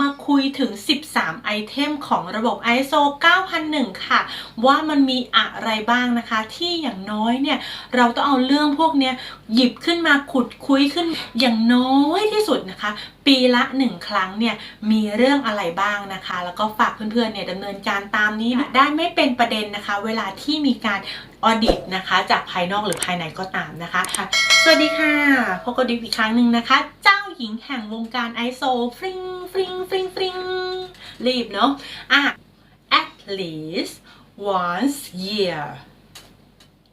มาคุ ยถึง 13 ไอเทมของระบบ ISO 9001 ค่ะ ว่ามันมีอะไรบ้างนะคะ ที่อย่างน้อยเนี่ย เราต้องเอาเรื่องพวกเนี้ย หยิบขึ้นมาขุดคุยขึ้นอย่างน้อยที่สุดนะคะ ปีละหนึ่งครั้งเนี่ยมีเรื่องอะไรบ้างนะคะ แล้วก็ฝากเพื่อนๆเนี่ยดำเนินการตามนี้นะได้ไม่เป็นประเด็นนะคะ เวลาที่มีการออดิตนะคะ จากภายนอกหรือภายในก็ตามนะคะ สวัสดีค่ะพบกับดิฟอีกครั้งหนึ่งนะคะ เจ้าหญิงแห่งวงการไอโซฟริงฟริงฟริงฟริงรีบเนาะอะ at least once year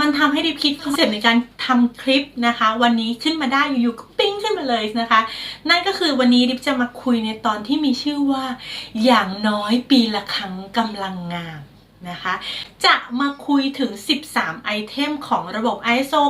มันทำให้ดิบคิดคอนเซปต์ในการทำคลิปนะคะ วันนี้ขึ้นมาได้อยู่ๆก็ปิ้งขึ้นมาเลยนะคะ นั่นก็คือวันนี้ดิบจะมาคุยในตอนที่มีชื่อว่า อย่างน้อยปีละครั้งกำลังงาม นะคะ จะมาคุยถึง 13 ไอเทมของระบบ ISO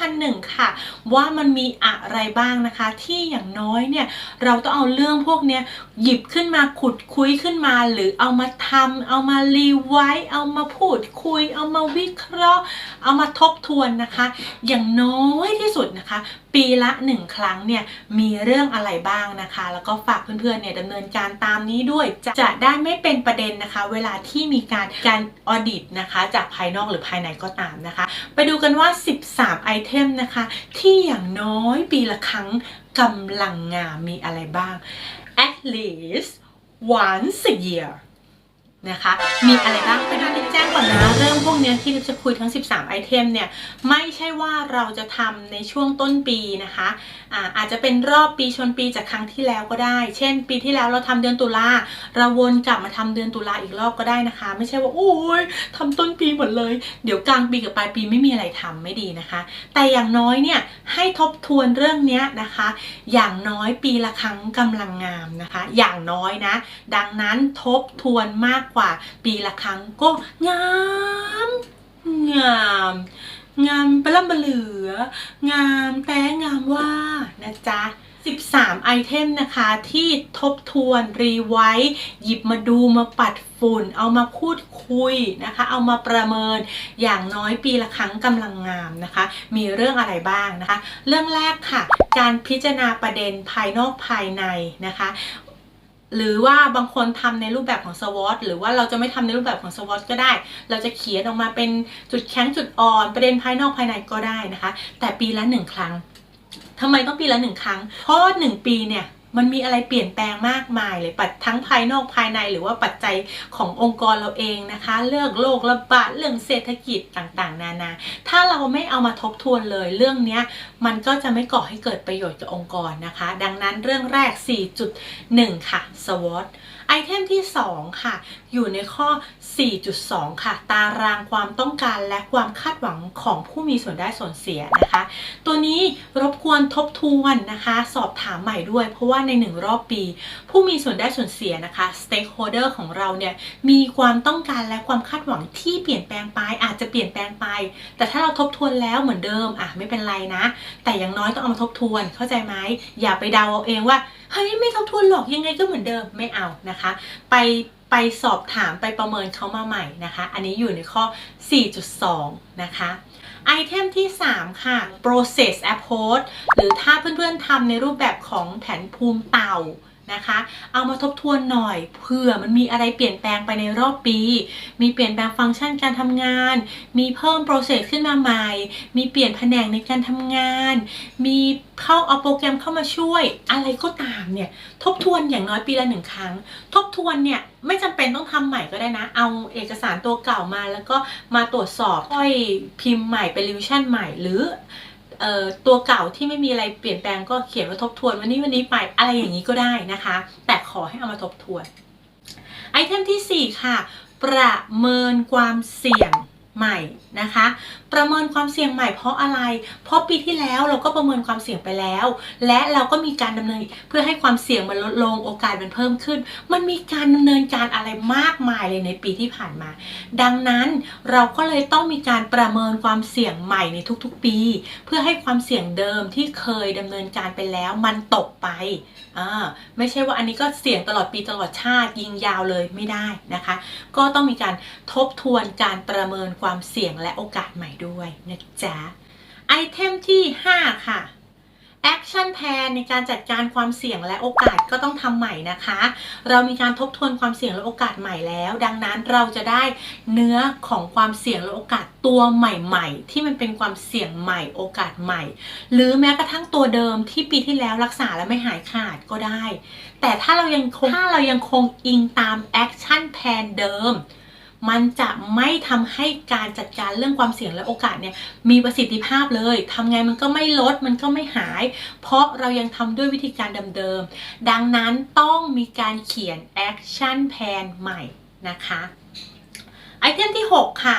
9001 ค่ะ ว่ามันมีอะไรบ้างนะคะ ที่อย่างน้อยเนี่ย เราต้องเอาเรื่องพวกเนี้ย หยิบขึ้นมาขุดคุยขึ้นมาหรือเอามาทำเอามารีไว้เอามาพูดคุย เอามาวิเคราะห์ เอามาทบทวนนะคะ อย่างน้อยที่สุดนะคะ ปีละหนึ่งครั้งเนี่ยมีเรื่องอะไรบ้างนะคะ แล้วก็ฝากเพื่อนๆเนี่ยดำเนินการตามนี้ด้วยจะจะได้ไม่เป็นประเด็นนะคะ เวลาที่มีการการออดิตนะคะจากภายนอกหรือภายในก็ตามนะคะ ไปดูกันว่า 13 ไอเทมนะคะ ที่อย่างน้อยปีละครั้งกำลังงามมีอะไรบ้าง at least once a year นะคะ มีอะไรบ้างไปดูในแจ้งก่อนนะ เรื่องพวกนี้ที่เราจะคุยทั้ง 13 ไอเทมเนี่ย ไม่ใช่ว่าเราจะทำในช่วงต้นปีนะคะอาอาจจะเป็นรอบปีชนปีจากครั้งที่แล้วก็ได้ เช่น ปีที่แล้วเราทำเดือนตุลาเราวนกลับมาทำเดือนตุลาอีกรอบก็ได้นะคะ ไม่ใช่ว่าโอ้ยทำต้นปีหมดเลย เดี๋ยวกลางปีกับปลายปีไม่มีอะไรทำไม่ดีนะคะ แต่อย่างน้อยเนี่ยให้ทบทวนเรื่องนี้นะคะ อย่างน้อยปีละครั้งกำลังงามนะคะ อย่างน้อยนะ ดังนั้นทบทวนมากกว่าปีละครั้งก็งามงามงามปล้ำบเหลือ งามแต่งามว่านะจ๊ะ 13 ไอเทมนะคะที่ทบทวนรีไว้ หยิบมาดูมาปัดฝุ่น เอามาพูดคุยนะคะ เอามาประเมินอย่างน้อยปีละครั้งกำลังงามนะคะ มีเรื่องอะไรบ้างนะคะ เรื่องแรกค่ะ การพิจารณาประเด็นภายนอกภายในนะคะ หรือว่าบางคนทำในรูปแบบของสวอตหรือว่าเราจะไม่ทำในรูปแบบของสวอตก็ได้ เราจะเขียนออกมาเป็นจุดแข็งจุดอ่อนประเด็นภายนอกภายในก็ได้นะคะ แต่ปีละหนึ่งครั้งทำไมต้องปีละหนึ่งครั้ง เพราะว่าหนึ่งปีเนี่ย มันมีอะไรเปลี่ยนแปลงมากมายเลยปัดทั้งภายนอกภายในหรือว่าปัจจัยขององค์กรเราเองนะคะ เรื่องโรคระบาดเรื่องเศรษฐกิจต่างๆ นานา ถ้าเราไม่เอามาทบทวนเลยเรื่องนี้มันก็จะไม่ก่อให้เกิดประโยชน์กับองค์กรนะคะ ดังนั้นเรื่องแรก 4.1 ค่ะ SWOT ไอเทมที่ 2 ค่ะ อยู่ในข้อ 4.2 ค่ะ ตารางความต้องการและความคาดหวังของผู้มีส่วนได้ส่วนเสียนะคะ ตัวนี้รบกวนทบทวนนะคะ สอบถามใหม่ด้วย เพราะว่าในหนึ่งรอบปี ผู้มีส่วนได้ส่วนเสียนะคะ stakeholder ของเราเนี่ยมีความต้องการและความคาดหวังที่เปลี่ยนแปลงไปอาจจะเปลี่ยนแปลงไป แต่ถ้าเราทบทวนแล้วเหมือนเดิมอะไม่เป็นไรนะ แต่อย่างน้อยต้องเอามาทบทวนเข้าใจไหมอย่าไปเดาเอาเองว่า เฮ้ยไม่ทบทวนหรอกยังไงก็เหมือนเดิมไม่เอานะคะ ไปไปสอบถามไปประเมินเขามาใหม่นะคะ อันนี้อยู่ในข้อ 4.2 นะคะไอเทมที่ 3 ค่ะ process approach หรือถ้าเพื่อนๆทำในรูปแบบของแผนภูมิเต่า นะคะ เอามาทบทวนหน่อยเผื่อมันมีอะไรเปลี่ยนแปลงไปในรอบปี มีเปลี่ยนแปลงฟังก์ชันการทำงาน มีเพิ่ม process ขึ้นมาใหม่ มีเปลี่ยนแผนกในการทำงาน มีเข้าเอาโปรแกรมเข้ามาช่วย อะไรก็ตามเนี่ยทบทวนอย่างน้อยปีละหนึ่งครั้ง ทบทวนเนี่ยไม่จำเป็นต้องทำใหม่ก็ได้นะ เอาเอกสารตัวเก่ามาแล้วก็มาตรวจสอบค่อยพิมพ์ใหม่เป็นรีวิชั่นใหม่หรือ เอ่อตัวเก่าที่ไม่มีอะไรเปลี่ยนแปลงก็เขียนว่าทบทวน วันนี้วันนี้ไปอะไรอย่างนี้ก็ได้นะคะ แต่ขอให้เอามาทบทวนไอเทมที่ 4 ค่ะ ประเมินความเสี่ยงใหม่นะคะ ประเมินความเสี่ยงใหม่เพราะอะไร เพราะปีที่แล้วเราก็ประเมินความเสี่ยงไปแล้ว และเราก็มีการดำเนินเพื่อให้ความเสี่ยงมันลดลงโอกาสมันเพิ่มขึ้น มันมีการดำเนินการอะไรมากมายเลยในปีที่ผ่านมา ดังนั้นเราก็เลยต้องมีการประเมินความเสี่ยงใหม่ในทุกๆ ปี เพื่อให้ความเสี่ยงเดิมที่เคยดำเนินการไปแล้วมันตกไปอ่าไม่ใช่ว่าอันนี้ก็เสี่ยงตลอดปีตลอดชาติยิงยาวเลยไม่ได้นะคะ ก็ต้องมีการทบทวนการประเมินความเสี่ยงและโอกาสใหม่ด้วยนะจ๊ะไอเทมที่ 5 ค่ะ Action Plan ในการจัดการความเสี่ยงและโอกาสก็ต้องทำใหม่นะคะ เรามีการทบทวนความเสี่ยงและโอกาสใหม่แล้ว ดังนั้นเราจะได้เนื้อของความเสี่ยงและโอกาสตัวใหม่ ๆ ที่มันเป็นความเสี่ยงใหม่โอกาสใหม่ หรือแม้กระทั่งตัวเดิมที่ปีที่แล้วรักษาแล้วไม่หายขาดก็ได้ แต่ถ้าเรายังคงถ้าเรายังคงอิงตาม Action Plan เดิม มันจะไม่ทำให้การจัดการเรื่องความเสี่ยงและโอกาสเนี่ยมีประสิทธิภาพเลยทำไงมันก็ไม่ลดมันก็ไม่หาย เพราะเรายังทำด้วยวิธีการเดิมๆดังนั้นต้องมีการเขียน action plan ใหม่นะคะไอเทมที่ 6 ค่ะ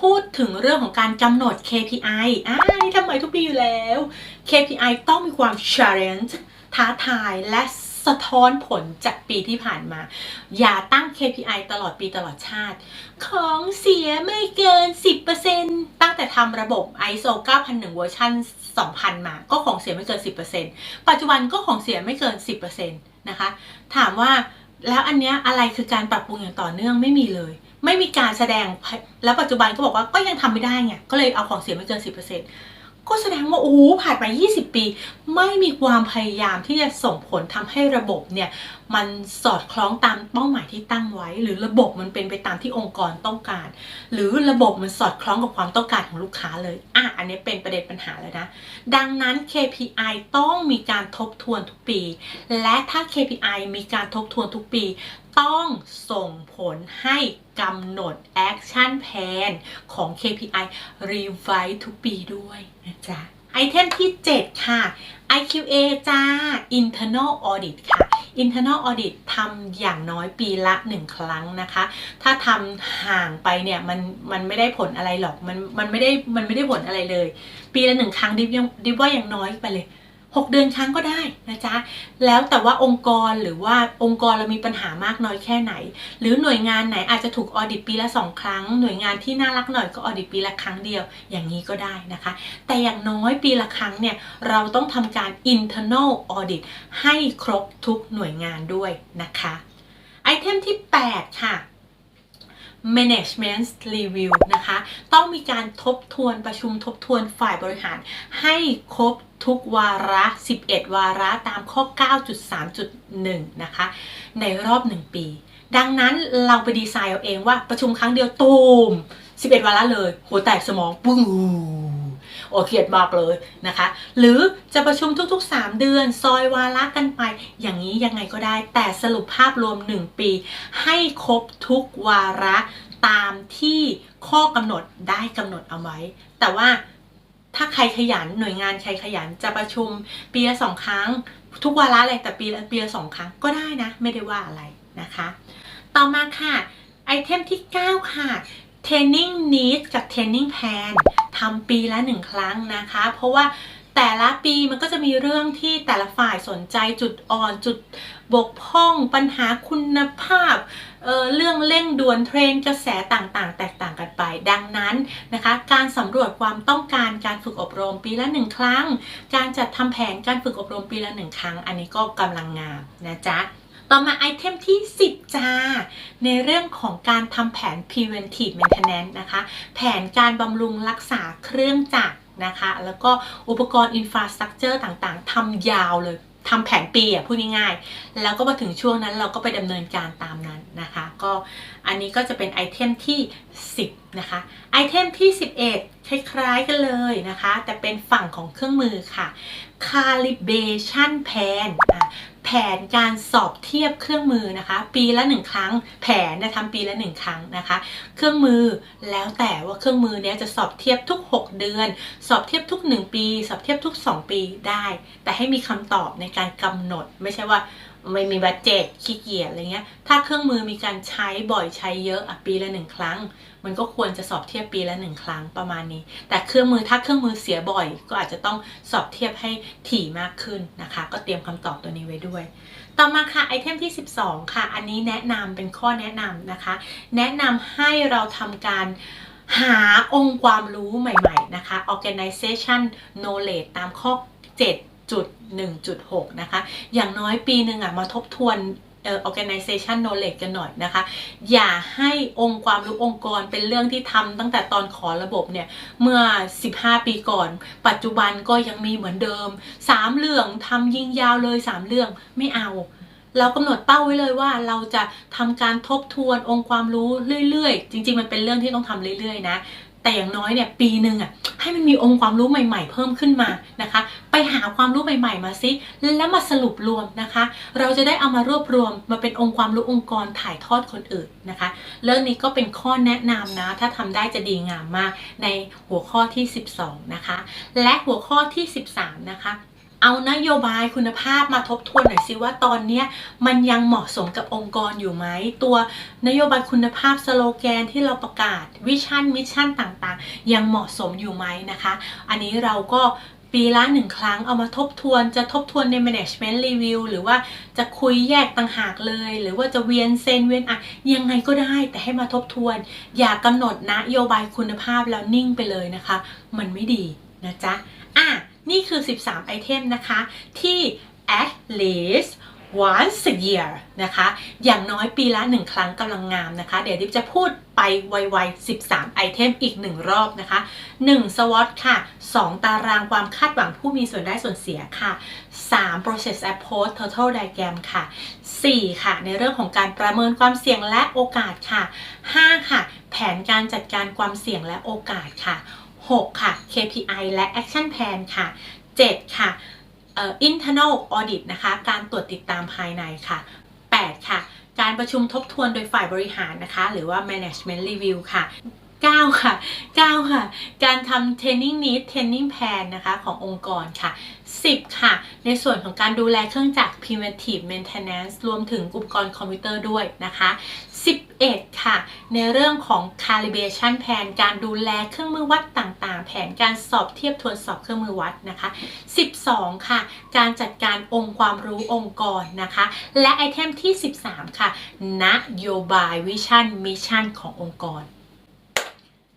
พูดถึงเรื่องของการกำหนด KPI อ่านี่ทำไมทุกปีอยู่แล้ว KPI ต้องมีความ challenge ท้าทายและ สะท้อนผลจากปีที่ผ่านมา อย่าตั้ง KPI ตลอดปีตลอดชาติ ของเสียไม่เกิน 10%ตั้งแต่ทำระบบ ISO 9001 เวอร์ชัน2000 มาก็ของเสียไม่เกิน 10%ปัจจุบันก็ของเสียไม่เกิน 10%นะคะ ถามว่าแล้วอันเนี้ยอะไรคือการปรับปรุงอย่างต่อเนื่องไม่มีเลย ไม่มีการแสดงแล้วปัจจุบันก็บอกว่าก็ยังทำไม่ได้ไงก็เลยเอาของเสียไม่เกิน 10% ก็แสดงว่าโอ้โหผ่านไป20 ปี ไม่มีความพยายามที่จะส่งผลทำให้ระบบเนี่ย มันสอดคล้องตามเป้าหมายที่ตั้งไว้ หรือระบบมันเป็นไปตามที่องค์กรต้องการ หรือระบบมันสอดคล้องกับความต้องการของลูกค้าเลยอะอันนี้เป็นประเด็นปัญหาแล้วนะ ดังนั้น KPI ต้องมีการทบทวนทุกปี และถ้า KPI มีการทบทวนทุกปี ต้องส่งผลให้กำหนด Action Plan ของ KPI Revise ทุกปีด้วยนะจ๊ะไอเทมที่ 7 ค่ะ IQA จ้า Internal Audit ค่ะ Internal Audit ทำอย่างน้อยปีละ 1 ครั้งนะคะ ถ้าทำห่างไปเนี่ยมันมันไม่ได้ผลอะไรหรอก มันมันไม่ได้มันไม่ได้ผลอะไรเลย ปีละหนึ่งครั้งดิบยังดิบว่าอย่างน้อยไปเลย 6 เดือนครั้งก็ได้นะจ๊ะ แล้วแต่ว่าองค์กรหรือว่าองค์กรเรามีปัญหามากน้อยแค่ไหน หรือหน่วยงานไหนอาจจะถูกออดิตปีละ 2 ครั้ง หน่วยงานที่น่ารักหน่อยก็ออดิตปีละครั้งเดียว อย่างนี้ก็ได้นะคะ แต่อย่างน้อยปีละครั้งเนี่ย เราต้องทำการ internal audit ให้ครบทุกหน่วยงานด้วยนะคะไอเทมที่ 8 ค่ะ management review นะคะ ต้องมีการทบทวนประชุมทบทวนฝ่ายบริหารให้ครบ ทุกวาระ 11 วาระตามข้อ 9.3.1 นะคะ ในรอบ 1 ปี ดังนั้นเราไปดีไซน์เอาเองว่าประชุมครั้งเดียวตูม 11 วาระเลย หัวแตกสมองปุ้งโอเครียดมากเลยนะคะ หรือจะประชุมทุกๆ 3 เดือน ซอยวาระกันไป อย่างนี้ยังไงก็ได้ แต่สรุปภาพรวม 1 ปี ให้ครบทุกวาระตามที่ข้อกำหนดได้กำหนดเอาไว้ แต่ว่า ถ้าใครขยันหน่วยงานใครขยันจะประชุมปีละสองครั้ง ทุกวาระเลยแต่ปีละปีละสองครั้งก็ได้นะ ไม่ได้ว่าอะไรนะคะ ต่อมาค่ะไอเทมที่ 9 ค่ะ Training Needs กับ Training Plan ทำปีละหนึ่งครั้งนะคะ เพราะว่า แต่ละปีมันก็จะมีเรื่องที่แต่ละฝ่ายสนใจจุดอ่อนจุดบกพร่องปัญหาคุณภาพเเรื่องเร่งด่วนเทรนกระแสต่างๆ แตกต่างกันไป ดังนั้นนะคะ การสำรวจความต้องการการฝึกอบรมปีละหนึ่งครั้ง การจัดทำแผนการฝึกอบรมปีละหนึ่งครั้ง อันนี้ก็กำลังงามนะจ๊ะต่อมาไอเทมที่ 10 จ้า ในเรื่องของการทำแผน preventive maintenance นะคะ แผนการบำรุงรักษาเครื่องจักร นะคะ แล้วก็อุปกรณ์อินฟราสตรักเจอร์ต่างๆทำยาวเลยทำแผนปีอะพูดง่ายๆ แล้วก็มาถึงช่วงนั้นเราก็ไปดำเนินการตามนั้นนะคะ ก็อันนี้ก็จะเป็นไอเทมที่ 10 นะคะ ไอเทมที่ 11 คล้ายๆกันเลยนะคะ แต่เป็นฝั่งของเครื่องมือค่ะ calibration plan อะ แผนการสอบเทียบเครื่องมือนะคะ ปีละหนึ่งครั้ง แผนนะทำปีละหนึ่งครั้งนะคะ เครื่องมือแล้วแต่ว่าเครื่องมือเนี้ยจะสอบเทียบทุก 6 เดือน สอบเทียบทุก 1 ปี สอบเทียบทุก 2 ปีได้ แต่ให้มีคำตอบในการกำหนด ไม่ใช่ว่าไม่มีบัตเจ็ตขี้เกียจอะไรเงี้ย ถ้าเครื่องมือมีการใช้บ่อยใช้เยอะอะปีละหนึ่งครั้ง มันก็ควรจะสอบเทียบปีละหนึ่งครั้งประมาณนี้ แต่เครื่องมือถ้าเครื่องมือเสียบ่อย ก็อาจจะต้องสอบเทียบให้ถี่มากขึ้นนะคะ ก็เตรียมคำตอบตัวนี้ไว้ด้วย ต่อมาค่ะไอเทมที่ 12 ค่ะ อันนี้แนะนำเป็นข้อแนะนำนะคะ แนะนำให้เราทำการหาองค์ความรู้ใหม่ ๆ นะคะ organization knowledge ตามข้อ 7 1.6 นะคะ อย่างน้อยปีหนึ่งอะมาทบทวน organization knowledge กันหน่อยนะคะ อย่าให้องค์ความรู้องค์กรเป็นเรื่องที่ทำตั้งแต่ตอนขอระบบเนี่ย เมื่อ 15 ปีก่อน ปัจจุบันก็ยังมีเหมือนเดิม 3 เรื่องทำยิงยาวเลย 3 เรื่องไม่เอาเรากำหนดเป้าไว้เลยว่าเราจะทำการทบทวนองค์ความรู้เรื่อยๆ จริง ๆ มันเป็นเรื่องที่ต้องทำเรื่อยๆ นะ แต่อย่างน้อยเนี่ยปีหนึ่งอะให้มันมีองค์ความรู้ใหม่ ๆ เพิ่มขึ้นมานะคะ ไปหาความรู้ใหม่ ๆ มาซิแล้วมาสรุปรวมนะคะ เราจะได้เอามารวบรวมมาเป็นองค์ความรู้องค์กรถ่ายทอดคนอื่นนะคะ เรื่องนี้ก็เป็นข้อแนะนำนะ ถ้าทำได้จะดีงามมากในหัวข้อที่ 12 นะคะ และหัวข้อที่ 13 นะคะ เอานโยบายคุณภาพมาทบทวนหน่อยสิว่าตอนนี้มันยังเหมาะสมกับองค์กรอยู่ไหม ตัวนโยบายคุณภาพสโลแกนที่เราประกาศวิชั่นมิชชั่นต่างๆ ยังเหมาะสมอยู่ไหมนะคะ อันนี้เราก็ปีละหนึ่งครั้งเอามาทบทวนจะทบทวนใน management review หรือว่าจะคุยแยกต่างหากเลย หรือว่าจะเวียนเซนเวียนอะยังไงก็ได้แต่ให้มาทบทวน อย่ากำหนดนโยบายคุณภาพแล้วนิ่งไปเลยนะคะ มันไม่ดีนะจ๊ะอะ นี่คือ 13 ไอเทมนะคะ ที่ at least once a year นะคะ อย่างน้อยปีละ 1 ครั้งกำลังงามนะคะ เดี๋ยวดิบจะพูดไปไวๆ 13 ไอเทมอีก 1 รอบนะคะ 1 SWOT ค่ะ 2 ตารางความคาดหวังผู้มีส่วนได้ส่วนเสียค่ะ 3 process approach total diagram ค่ะ 4 ค่ะ ในเรื่องของการประเมินความเสี่ยงและโอกาสค่ะ 5 ค่ะ แผนการจัดการความเสี่ยงและโอกาสค่ะ 6 ค่ะ KPI และ Action Plan ค่ะ 7 ค่ะเอ่อ internal audit นะคะ การตรวจติดตามภายในค่ะ 8 ค่ะ การประชุมทบทวนโดยฝ่ายบริหารนะคะ หรือว่า management review ค่ะ 9 ค่ะ 9 ค่ะ การทำ training need training plan นะคะขององค์กรค่ะ 10 ค่ะ ในส่วนของการดูแลเครื่องจักร preventive maintenance รวมถึงอุปกรณ์คอมพิวเตอร์ด้วยนะคะ 11 ค่ะ ในเรื่องของ calibration plan การดูแลเครื่องมือวัดต่างๆ แผนการสอบเทียบทวนสอบเครื่องมือวัดนะคะ 12 ค่ะ การจัดการองค์ความรู้องค์กรนะคะ และไอเทมที่ 13 ค่ะ นโยบายวิชั่นมิชชั่นขององค์กร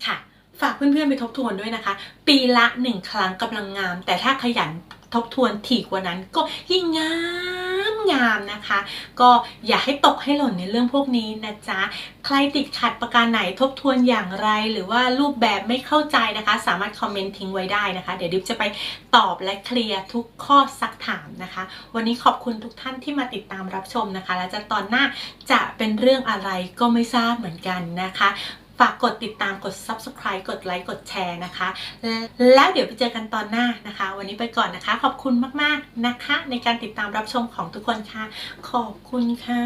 ค่ะ ฝากเพื่อนๆไปทบทวนด้วยนะคะ ปีละหนึ่งครั้งกำลังงาม แต่ถ้าขยันทบทวนถี่กว่านั้นก็ยิ่งงาม งามนะคะ ก็อย่าให้ตกให้หล่นในเรื่องพวกนี้นะจ๊ะ ใครติดขัดประการไหนทบทวนอย่างไร หรือว่ารูปแบบไม่เข้าใจนะคะ สามารถคอมเมนต์ทิ้งไว้ได้นะคะ เดี๋ยวดิฟจะไปตอบและเคลียร์ทุกข้อซักถามนะคะ วันนี้ขอบคุณทุกท่านที่มาติดตามรับชมนะคะ และจะตอนหน้าจะเป็นเรื่องอะไรก็ไม่ทราบเหมือนกันนะคะ ฝากกดติดตามกด subscribe กดไลค์กดแชร์นะคะ แล้วเดี๋ยวไปเจอกันตอนหน้านะคะ วันนี้ไปก่อนนะคะ ขอบคุณมากๆนะคะ ในการติดตามรับชมของทุกคนค่ะ ขอบคุณค่ะ